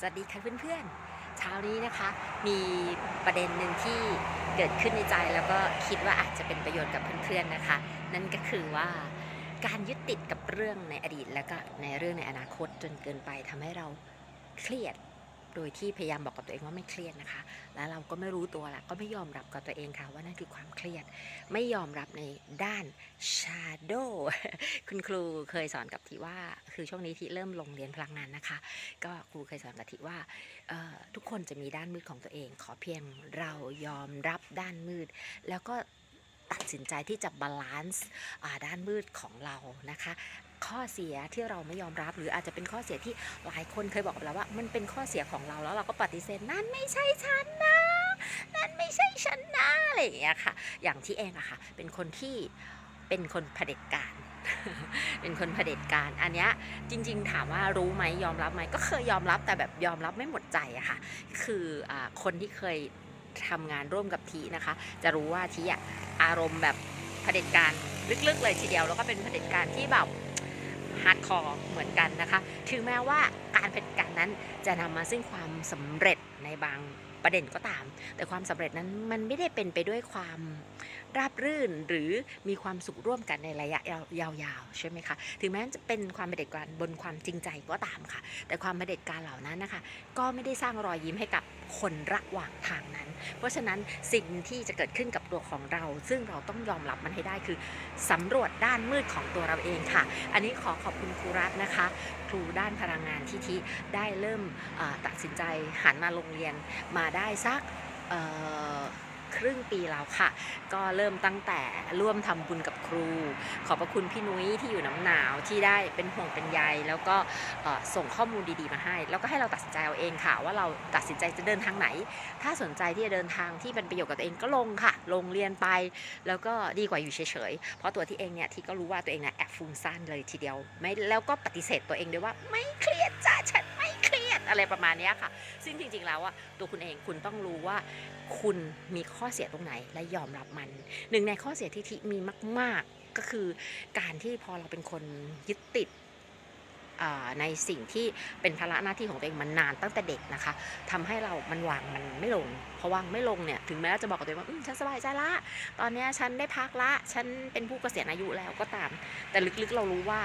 สวัสดีค่ะเพื่อนๆ เช้านี้นะคะ มีประเด็นหนึ่งที่เกิดขึ้นในใจแล้วก็คิดว่าอาจจะเป็นประโยชน์กับเพื่อนๆนะคะ นั่นก็คือว่าการยึดติดกับเรื่องในอดีต แล้วก็ในเรื่องในอนาคตจนเกินไปทำให้เราเครียด โดยที่พยายามบอกกับตัวเองว่าไม่เครียดนะคะ แล้วเราก็ไม่รู้ตัวละก็ไม่ยอมรับกับตัวเองค่ะว่านั่นคือความเครียด ไม่ยอมรับในด้าน shadow คุณครูเคยสอนกับทีว่า คือช่วงนี้ที่เริ่มลงเรียนพลังงานนะคะ ก็ครูเคยสอนกับทีว่าทุกคนจะมีด้านมืดของตัวเอง ขอเพียงเรายอมรับด้านมืด แล้วก็ตัดสินใจที่จะบาลานซ์ด้านมืดของเรานะคะ ข้อเสียที่เราไม่ยอมรับ หรืออาจจะเป็นข้อเสียที่หลายคนเคยบอกกับเราว่า มันเป็นข้อเสียของเราแล้วเราก็ปฏิเสธนั่นไม่ใช่ฉันนะนั่นไม่ใช่ฉันนะอะไรอย่างเงี้ยค่ะ อย่างที่เองอะค่ะ เป็นคนที่เป็นคนเผด็จการ เป็นคนเผด็จการ อันเนี้ยจริง ๆ ถามว่ารู้ไหมยอมรับไหมก็เคยยอมรับแต่แบบยอมรับไม่หมดใจอะค่ะ คืออคนที่เคยทำงานร่วมกับทีนะคะ จะรู้ว่าทีอะอารมณ์แบบเผด็จการลึกๆเลยทีเดียว แล้วก็เป็นเผด็จการที่แบบ ฮาร์ดคอร์เหมือนกันนะคะ ถึงแม้ว่าการเผด็จการนั้นจะนำมาซึ่งความสำเร็จในบางประเด็นก็ตาม แต่ความสำเร็จนั้นมันไม่ได้เป็นไปด้วยความราบรื่นหรือมีความสุขร่วมกันในระยะยาวๆใช่ไหมคะถึงแม้จะเป็นความเผด็จการบนความจริงใจก็ตามค่ะ แต่ความเผด็จการเหล่านั้นนะคะ ก็ไม่ได้สร้างรอยยิ้มให้กับ คนระหว่างทางนั้น เพราะฉะนั้นสิ่งที่จะเกิดขึ้นกับตัวของเรา ซึ่งเราต้องยอมรับมันให้ได้คือสำรวจด้านมืดของตัวเราเองค่ะ อันนี้ขอขอบคุณครูรัตน์นะคะ ครูด้านพลังงานที่ที่ได้เริ่มตัดสินใจหันมาโรงเรียนมาได้สัก ครึ่งปีแล้วค่ะ ก็เริ่มตั้งแต่ร่วมทำบุญกับครู ขอบพระคุณพี่นุ้ยที่อยู่น้ำหนาวที่ได้เป็นห่วงเป็นใยแล้วก็ส่งข้อมูลดีๆมาให้ แล้วก็ให้เราตัดสินใจเอาเองค่ะ ว่าเราตัดสินใจจะเดินทางไหน ถ้าสนใจที่จะเดินทางที่เป็นประโยชน์กับตัวเองก็ลงค่ะ ลงเรียนไป แล้วก็ดีกว่าอยู่เฉยๆ เพราะตัวที่เองเนี่ยที่ก็รู้ว่าตัวเองเนี่ยแอบฟุ้งซ่านเลยทีเดียวไม่แล้วก็ปฏิเสธตัวเองด้วยว่าไม่เครียดจ้าฉันไม่เครียดอะไรประมาณนี้ค่ะ ซึ่งจริงๆแล้วอะตัวคุณเองคุณต้องรู้ว่า คุณมีข้อเสียตรงไหนและยอมรับมัน หนึ่งในข้อเสียที่ทิมีมาก ๆ ก็คือการที่พอเราเป็นคนยึดติดในสิ่งที่เป็นภาระหน้าที่ของตัวเองมันนานตั้งแต่เด็กนะคะทำให้เรามันวางมันไม่ลงพอวางไม่ลงเนี่ยถึงแม้จะบอกกับตัวเองว่าฉันสบายใจละ ตอนนี้ฉันได้พักละ ฉันเป็นผู้เกษียณอายุแล้วก็ตาม แต่ลึกๆเรารู้ว่า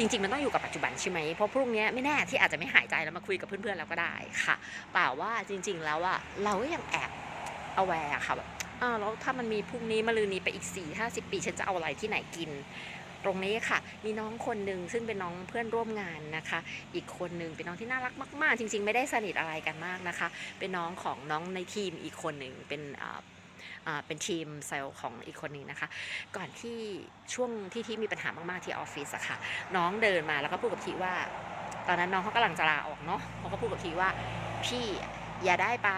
จริง ๆ มันต้องอยู่กับปัจจุบันใช่ไหมเพราะพรุ่งนี้ไม่แน่ที่อาจจะไม่หายใจแล้วมาคุยกับเพื่อนๆแล้วก็ได้ค่ะเปล่าว่าจริง ๆ แล้วอะเราก็ยังแอบเอาแวร์ค่ะแบบอ้าวแล้วถ้ามันมีพรุ่งนี้มะรืนนี้ไปอีก4ี่ห้าสิบปีฉันจะเอาอะไรที่ไหนกิน ตรงนี้ค่ะ มีน้องคนหนึ่งซึ่งเป็นน้องเพื่อนร่วมงานนะคะ อีกคนหนึ่งเป็นน้องที่น่ารักมาก ๆ จริง ๆ ไม่ได้สนิทอะไรกันมากนะคะ เป็นน้องของน้องในทีมอีกคนหนึ่งเป็นอ่า เป็นทีมเซลล์ของอีกคนหนึ่งนะคะ ก่อนที่ช่วงที่ที่มีปัญหามากๆที่ออฟฟิศอะค่ะ น้องเดินมาแล้วก็พูดกับทีว่า ตอนนั้นน้องเขากำลังจะลาออกเนาะเขาก็พูดกับทีว่าพี่อย่าได้ไป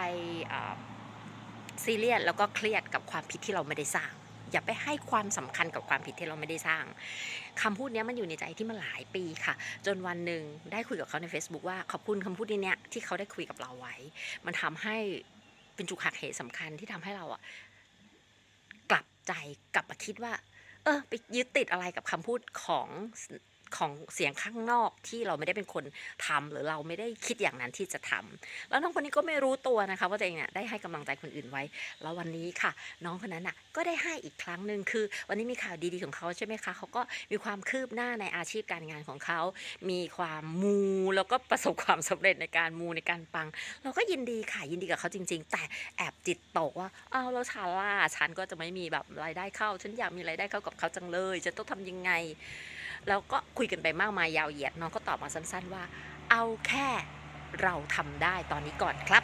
ซีเรียสแล้วก็เครียดกับความผิดที่เราไม่ได้สร้าง อย่าไปให้ความสำคัญกับความผิดที่เราไม่ได้สร้างคำพูดเนี้ยมันอยู่ในใจที่มันหลายปีค่ะ จนวันหนึ่งได้คุยกับเขาใน Facebook ว่าขอบคุณคำพูดนี้เนี้ยที่เขาได้คุยกับเราไว้ มันทำให้ เป็นจุดหักเหสำคัญที่ทำให้เราอะกลับใจกลับมาคิดว่า เออ ไปยึดติดอะไรกับคำพูดของ ของเสียงข้างนอกที่เราไม่ได้เป็นคนทำหรือเราไม่ได้คิดอย่างนั้นที่จะทำแล้วน้องคนนี้ก็ไม่รู้ตัวนะคะว่าตัวเองเนี่ยได้ให้กำลังใจคนอื่นไว้ แล้ววันนี้ค่ะ น้องคนนั้นน่ะก็ได้ให้อีกครั้งหนึ่งคือ วันนี้มีข่าวดีๆของเขาใช่ไหมคะเขาก็มีความคืบหน้าในอาชีพการงานของเขา มีความมูแล้วก็ประสบความสำเร็จในการมูในการปัง เราก็ยินดีค่ะยินดีกับเขาจริง ๆ แต่แอบจิตตกว่าอ้าวแล้วชาล่าฉันก็จะไม่มีแบบรายได้เข้า ฉันอยากมีรายได้เข้ากับเขาจังเลยจะต้องทำยังไง แล้วก็คุยกันไปมากมายยาวเหยียดน้องก็ตอบมาสั้นๆว่า เอาแค่เราทำได้ตอนนี้ก่อนครับ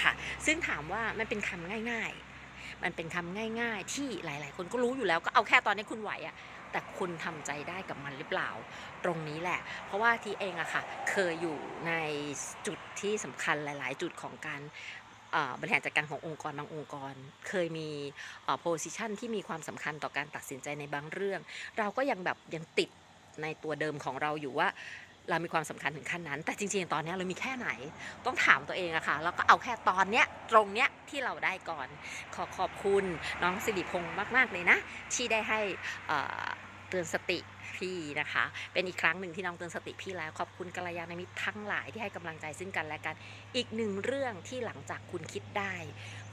ค่ะ ซึ่งถามว่ามันเป็นคำง่าย ๆ มันเป็นคำง่าย ๆ ที่หลาย ๆ คนก็รู้อยู่แล้วก็เอาแค่ตอนนี้คุณไหวอะแต่คุณทำใจได้กับมันหรือเปล่า ตรงนี้แหละ เพราะว่าทีเองอะค่ะ เคยอยู่ในจุดที่สำคัญหลาย ๆ จุดของการ บริหารจัดการขององค์กรบางองค์กร เคยมีโพสิชันที่มีความสำคัญต่อการตัดสินใจในบางเรื่อง เราก็ยังแบบยังติดในตัวเดิมของเราอยู่ว่าเรามีความสำคัญถึงขั้นนั้น แต่จริงๆ ตอนนี้เรามีแค่ไหน ต้องถามตัวเองอะค่ะ แล้วก็เอาแค่ตอนเนี้ย ตรงเนี้ยที่เราได้ก่อน ขอขอบคุณน้องสิริพงศ์มาก ๆ เลยนะ ที่ได้ให้อ่อ ตือนสติพี่นะคะ เป็นอีกครั้งหนึ่งที่น้องเตือนสติพี่แล้ว ขอบคุณกัลยาณมิตรทั้งหลายที่ให้กำลังใจซึ่งกันและกัน อีกหนึ่งเรื่องที่หลังจากคุณคิดได้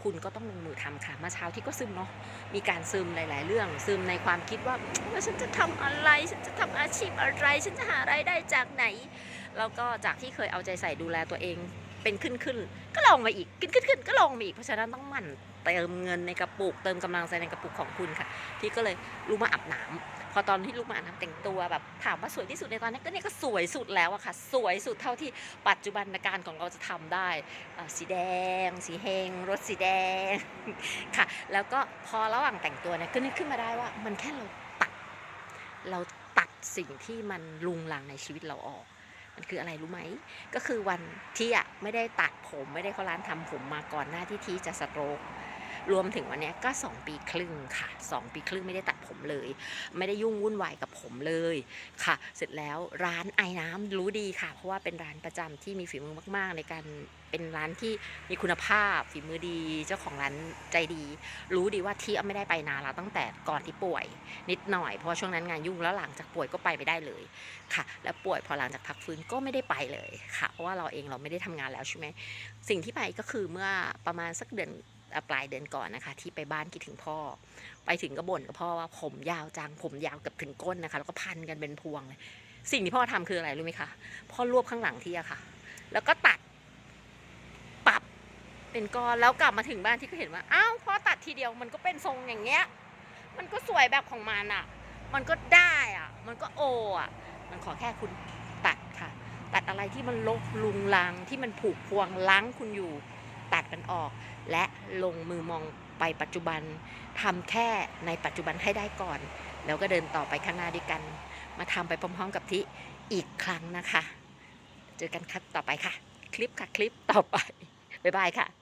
คุณก็ต้องลงมือทำค่ะเมื่อเช้าที่ก็ซึมเนาะมีการซึมหลาย ๆ เรื่อง ซึมในความคิดว่าว่าฉันจะทำอะไร ฉันจะทำอาชีพอะไร ฉันจะหารายได้จากไหน แล้วก็จากที่เคยเอาใจใส่ดูแลตัวเองเป็นขึ้นขึ้นๆก็ลงมาอีกขึ้นขึ้นขึ้นๆก็ลงมาอีก เพราะฉะนั้นต้องหมั่นเติมเงินในกระปุก เติมกำลังใจในกระปุกของคุณค่ะพี่ก็เลยลุกมาอาบน้ำ พอตอนที่ลุกมาอาบน้ำแต่งตัวแบบถามว่าสวยที่สุดในตอนนี้ก็เนี่ยก็สวยสุดแล้วอะค่ะ สวยสุดเท่าที่ปัจจุบันการของเราจะทำได้สีแดง สีเฮงรถสีแดงค่ะ แล้วก็พอระหว่างแต่งตัวเนี่ยก็นึกขึ้นมาได้ว่ามันแค่เราตัด เราตัดสิ่งที่มันลุงลังในชีวิตเราออกมันคืออะไรรู้ไหม ก็คือวันที่อะไม่ได้ตัดผมไม่ได้เข้าร้านทำผมมาก่อนหน้าที่ทีจะสโตรก รวมถึงวันนี้ก็ 2 ปีครึ่งค่ะ 2 ปีครึ่งไม่ได้ตัดผมเลย ไม่ได้ยุ่งวุ่นวายกับผมเลยค่ะ เสร็จแล้วร้านไอ้น้ำรู้ดีค่ะ เพราะว่าเป็นร้านประจำที่มีฝีมือมาก ๆ ในการเป็นร้านที่มีคุณภาพฝีมือดี เจ้าของร้านใจดี รู้ดีว่าที่ไม่ได้ไปนานแล้วตั้งแต่ก่อนที่ป่วย นิดหน่อยเพราะช่วงนั้นงานยุ่งแล้วหลังจากป่วยก็ไปไม่ได้เลยค่ะ แล้วป่วยพอหลังจากพักฟื้นก็ไม่ได้ไปเลยค่ะ เพราะว่าเราเองเราไม่ได้ทำงานแล้วใช่ไหมสิ่งที่ไปก็คือเมื่อประมาณสักเดือน ปลายเดือนก่อนนะคะ ที่ไปบ้านคิดถึงพ่อ ไปถึงก็บ่นกับพ่อว่าผมยาวจังผมยาวเกับถึงก้นนะคะ แล้วก็พันกันเป็นพวงเลยสิ่งที่พ่อทำคืออะไรรู้ไหมคะพ่อรวบข้างหลังที่อะค่ะ แล้วก็ตัดปรับเป็นก้อนแล้วกลับมาถึงบ้านที่ก็เห็นว่าอ้าวพ่อตัดทีเดียวมันก็เป็นทรงอย่างเงี้ย มันก็สวยแบบของมันอะมันก็ได้อะมันก็โออะมันขอแค่คุณตัดค่ะ ตัดอะไรที่มันลกลุงลังที่มันผูกพวงล้างคุณอยู่ ตัดมันออก และลงมือมองไปปัจจุบันทำแค่ในปัจจุบันให้ได้ก่อน แล้วก็เดินต่อไปข้างหน้าด้วยกัน มาทำไปพร้อมๆกับที่อีกครั้งนะคะ เจอกันครับต่อไปค่ะ คลิปค่ะคลิปต่อไปบ๊ายบายค่ะ